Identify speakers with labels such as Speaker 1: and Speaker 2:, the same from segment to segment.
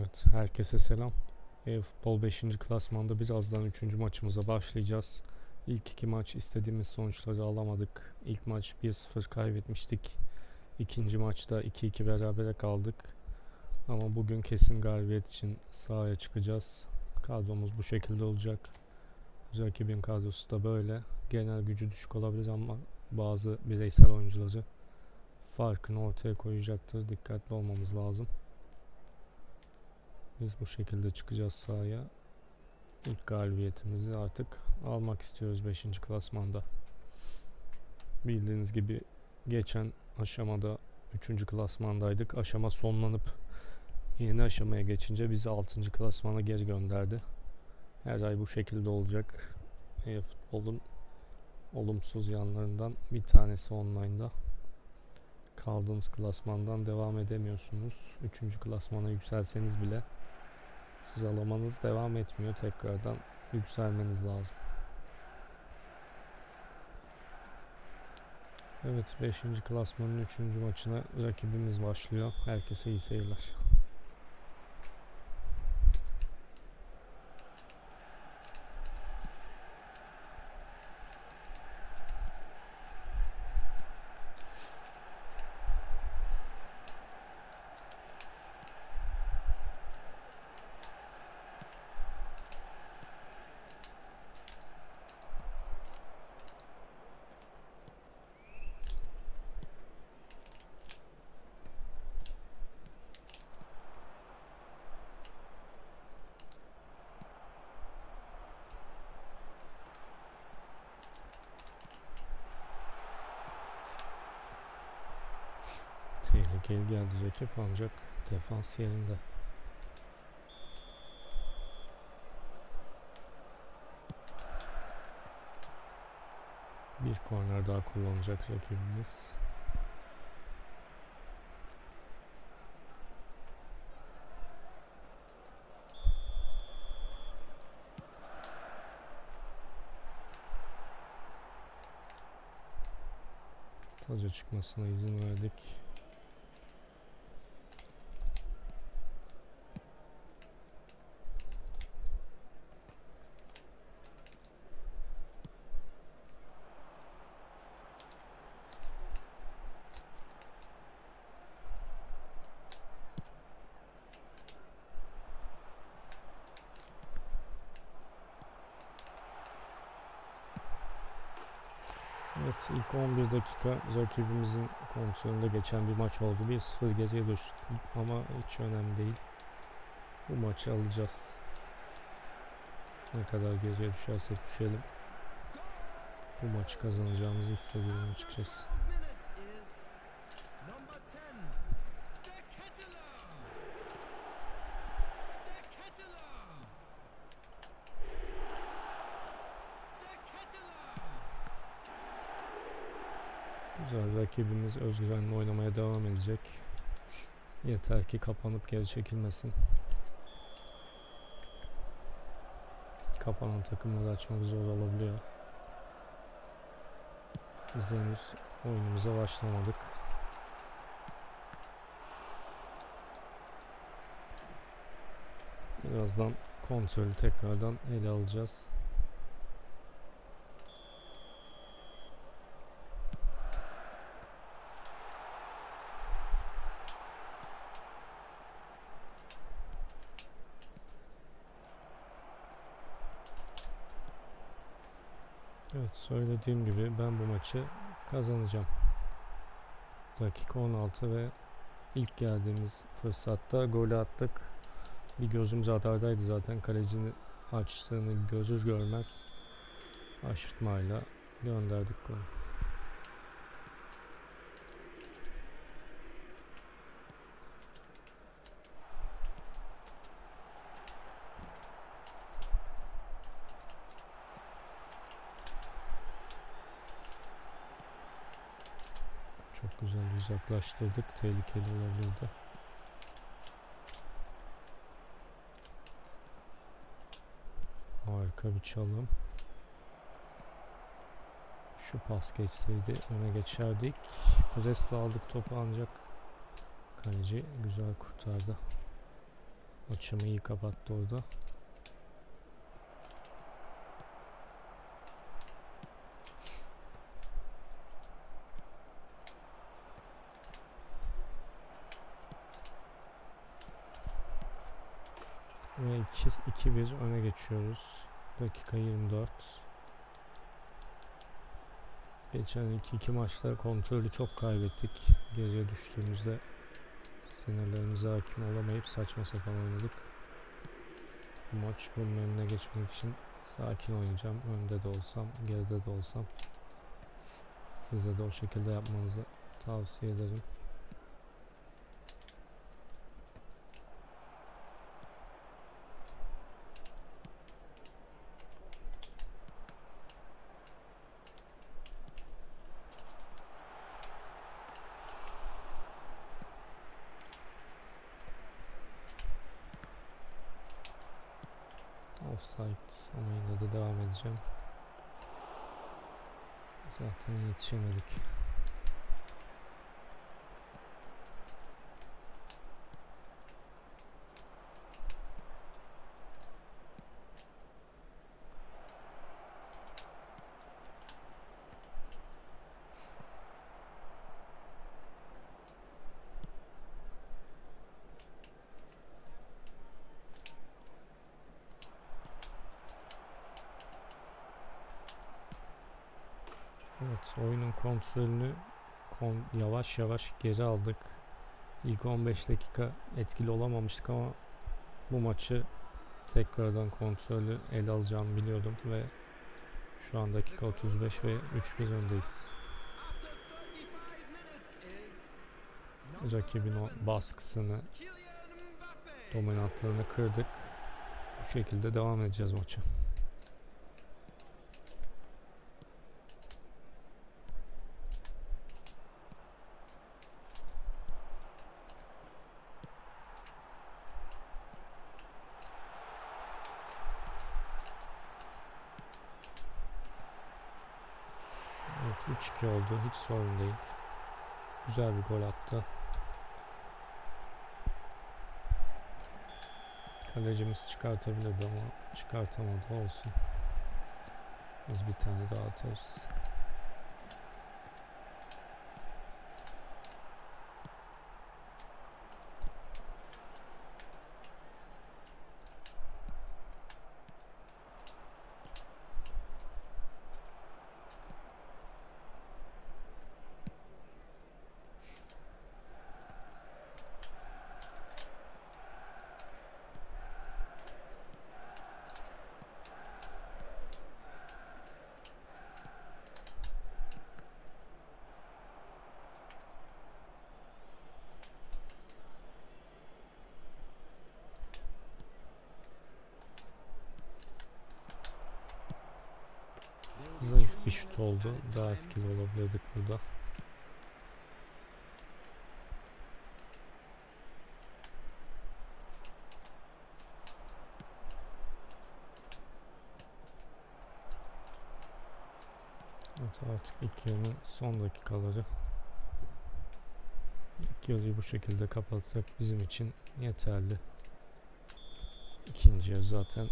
Speaker 1: Evet, herkese selam. E-futbol 5. klasmanda birazdan 3. maçımıza başlayacağız. İlk iki maç istediğimiz sonuçları alamadık. İlk maç 1-0 kaybetmiştik. İkinci maçta 2-2 berabere kaldık. Ama bugün kesin galibiyet için sahaya çıkacağız. Kadromuz bu şekilde olacak. Rakibin kadrosu da böyle. Genel gücü düşük olabilir ama bazı bireysel oyuncuları farkını ortaya koyacaktır. Dikkatli olmamız lazım. Biz bu şekilde çıkacağız sahaya. İlk galibiyetimizi artık almak istiyoruz 5. klasmanda. Bildiğiniz gibi geçen aşamada 3. klasmandaydık. Aşama sonlanıp yeni aşamaya geçince bizi 6. klasmana geri gönderdi. Her ay bu şekilde olacak. E-futbolun olumsuz yanlarından bir tanesi online'da. Kaldığınız klasmandan devam edemiyorsunuz. 3. klasmana yükselseniz bile sıralamanız devam etmiyor. Tekrardan yükselmeniz lazım. Evet 5. klasmanın 3. maçına rakibimiz başlıyor. Herkese iyi seyirler. Tehlikeli geldi rakip ancak defans yerinde. Bir korner daha kullanacak rakibimiz. Taca çıkmasına izin verdik. Evet ilk 11 dakika rakibimizin kontrolünde geçen bir maç oldu. 1-0 geriye düştük ama hiç önemli değil. Bu maçı alacağız. Ne kadar geriye düşersek düşelim. Bu maçı kazanacağımızı hissediyorum açıkçası. Güzel rakibimiz özgüvenle oynamaya devam edecek. Yeter ki kapanıp geri çekilmesin. Kapanan takımları açmak zor olabiliyor. Biz henüz oyunumuza başlamadık. Birazdan kontrolü tekrardan ele alacağız. Evet söylediğim gibi ben bu maçı kazanacağım. Dakika 16 ve ilk geldiğimiz fırsatta golü attık. Bir gözümüz radardaydı zaten kalecinin açtığını gözür görmez aşırtmayla gönderdik golü. Çok güzel uzaklaştırdık. Tehlikeli olabilirdi. Harika bir çalım. Şu pas geçseydi öne geçerdik. Presle aldık topu ancak kaleci güzel kurtardı. Açımı iyi kapattı orada. Ve 2-1 öne geçiyoruz. Dakika 24. Geçen iki, iki maçta kontrolü çok kaybettik. Gece düştüğümüzde sinirlerimize hakim olamayıp saçma sapan oynadık. Bu maç bunun önüne geçmek için sakin oynayacağım. Önde de olsam, geride de olsam. Size de o şekilde yapmanızı tavsiye ederim. Offside ama yine edeceğim. Zaten yetişemedik. Oyunun kontrolünü kon- yavaş yavaş geri aldık. İlk 15 dakika etkili olamamıştık ama bu maçı tekrardan kontrolü ele alacağımı biliyordum ve şu an dakika 35 ve 3-1 öndeyiz. Rakibin o baskısını, dominantlığını kırdık. Bu şekilde devam edeceğiz maça. Evet 3-2 oldu. Hiç sorun değil. Güzel bir gol attı. Kalecimiz çıkartabilirdi ama çıkartamadı olsun. Biz bir tane daha atarız. Oldu. Daha etkili olabilirdik burada. Evet artık ilk yarının son dakikaları. İlk yarıyı bu şekilde kapatsak bizim için yeterli. İkinci yarı zaten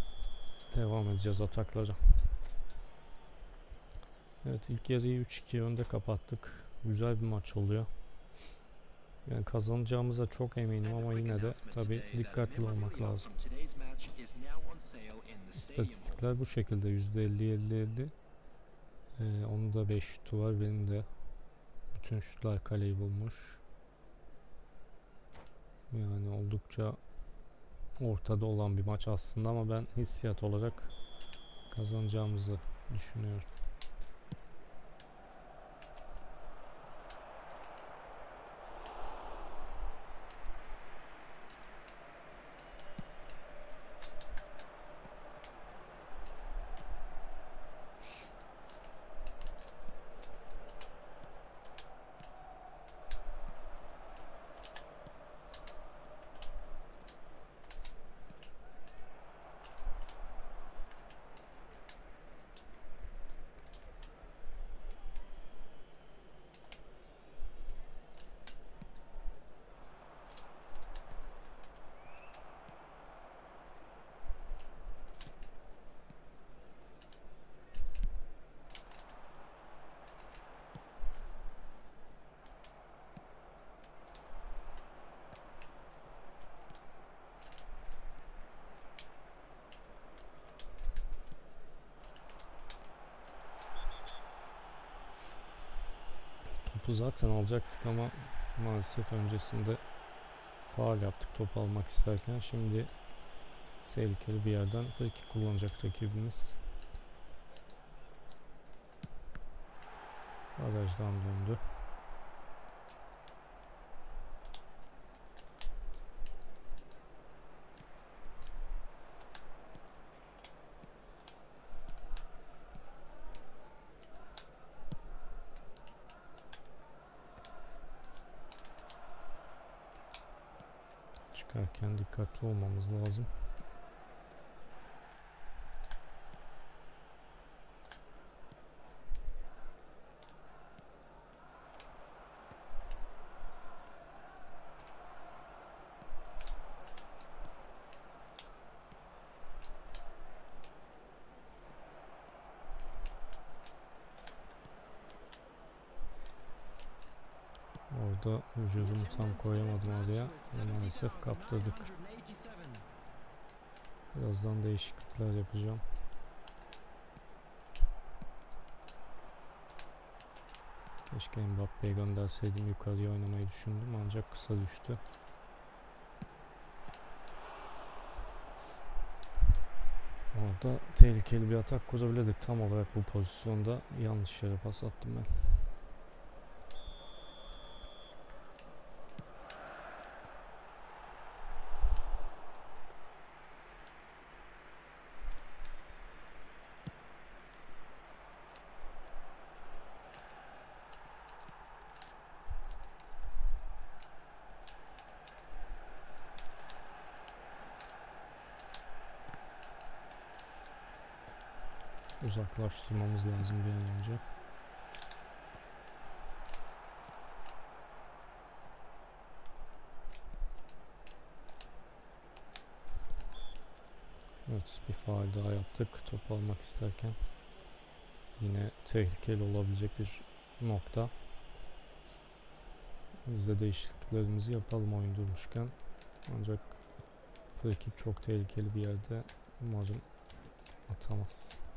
Speaker 1: devam edeceğiz ataklara. Evet ilk yarıyı 3-2 önde kapattık. Güzel bir maç oluyor. Yani kazanacağımıza çok eminim ama yine de tabi dikkatli olmak lazım. İstatistikler bu şekilde %50-50-50. Ee, onun da 5 şutu var. Benim de bütün şutlar kaleyi bulmuş. Yani oldukça ortada olan bir maç aslında ama ben hissiyat olarak kazanacağımızı düşünüyorum. Topu zaten alacaktık ama maalesef öncesinde faal yaptık top almak isterken. Şimdi tehlikeli bir yerden free kick kullanacak rakibimiz. Barajdan döndü. Dikkatli olmamız lazım. Orada vücudumu tam koyamadım oraya. Maalesef kaptırdık. Birazdan değişiklikler yapacağım. Keşke Mbappe'ye gönderseydim yukarıya oynamayı düşündüm ancak kısa düştü. Orada tehlikeli bir atak kurabilirdik. Tam olarak bu pozisyonda yanlış yere pas attım ben. Uzaklaştırmamız lazım bir an önce. Evet bir faal daha yaptık top almak isterken. Yine tehlikeli olabilecek bir nokta. Biz de değişikliklerimizi yapalım oyun durmuşken. Ancak free çok tehlikeli bir yerde. Umarım atamaz.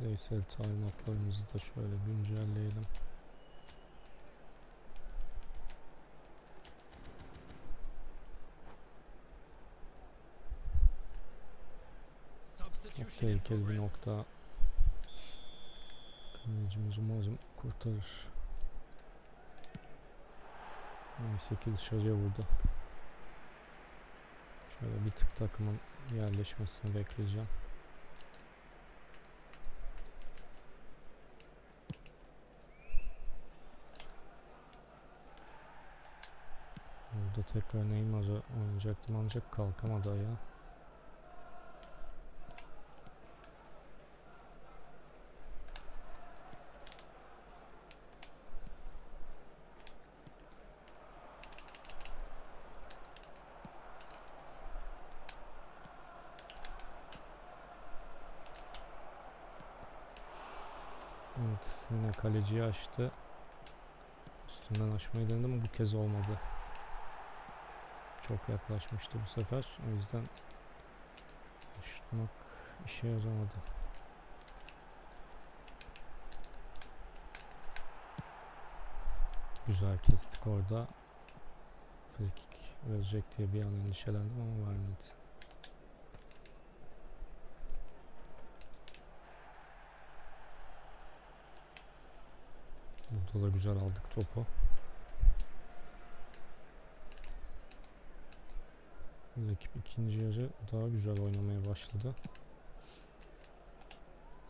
Speaker 1: Bireysel talimatlarımızı da şöyle güncelleyelim. Çok tehlikeli bir nokta. Kalecimiz umarım kurtarır. Neyse ki dışarıya vurdu. Şöyle bir tık takımın yerleşmesini bekleyeceğim. Burada tekrar Neymar'ı oynayacaktım ancak kalkamadı ayağa. Evet yine kaleciyi açtı. Üstünden açmayı denedim ama bu kez olmadı. Çok yaklaşmıştı bu sefer. O yüzden şutmak işe yaramadı. Güzel kestik orada. Free kick verecek diye bir an endişelendim ama vermedi. Burada da güzel aldık topu. Rakip ikinci yarı daha güzel oynamaya başladı.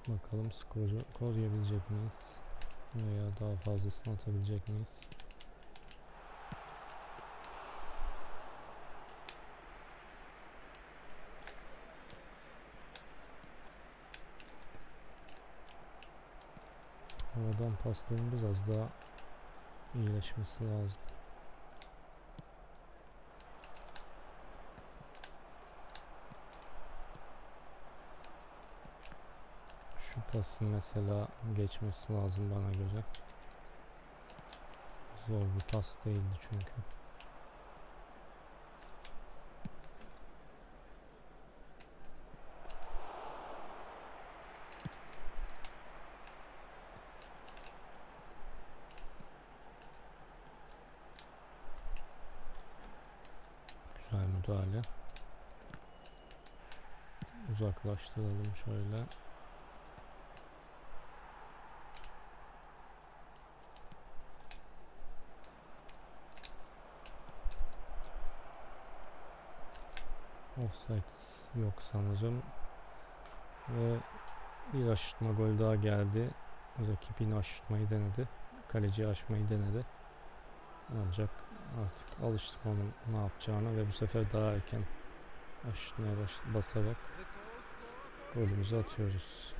Speaker 1: Bakalım skoru koruyabilecek miyiz? Veya daha fazlasını atabilecek miyiz? Havadan pasların biraz daha iyileşmesi lazım. Şu pasın mesela geçmesi lazım bana göre. Zor bir pas değildi çünkü. Güzel müdahale. Uzaklaştıralım şöyle. Offside yok sanırım. Ve bir aşırtma gol daha geldi. Rakip yine aşırtmayı denedi. Kaleci aşmayı denedi. Ancak artık alıştık onun ne yapacağını ve bu sefer daha erken aşırtmaya basarak golümüzü atıyoruz.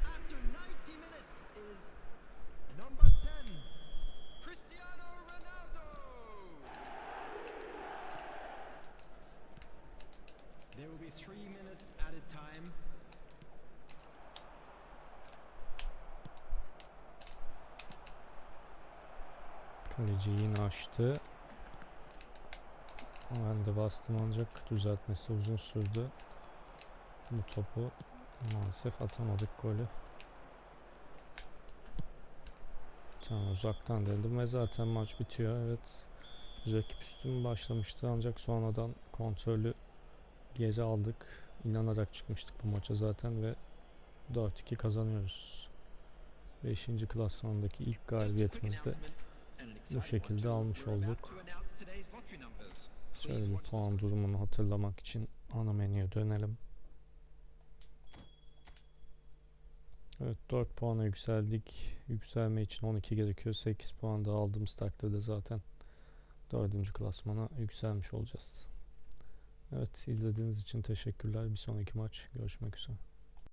Speaker 1: Kaleci yine açtı. Ben de bastım ancak düzeltmesi uzun sürdü. Bu topu maalesef atamadık golü. Tamam uzaktan dedim ve zaten maç bitiyor. Evet rakip üstün başlamıştı ancak sonradan kontrolü geri aldık. İnanarak çıkmıştık bu maça zaten ve 4-2 kazanıyoruz. 5. klasmandaki ilk galibiyetimizi de bu şekilde almış olduk. Şöyle bir puan durumunu hatırlamak için ana menüye dönelim. Evet 4 puana yükseldik. Yükselme için 12 gerekiyor. 8 puan da aldığımız takdirde zaten 4. klasmana yükselmiş olacağız. Evet izlediğiniz için teşekkürler. Bir sonraki maç görüşmek üzere.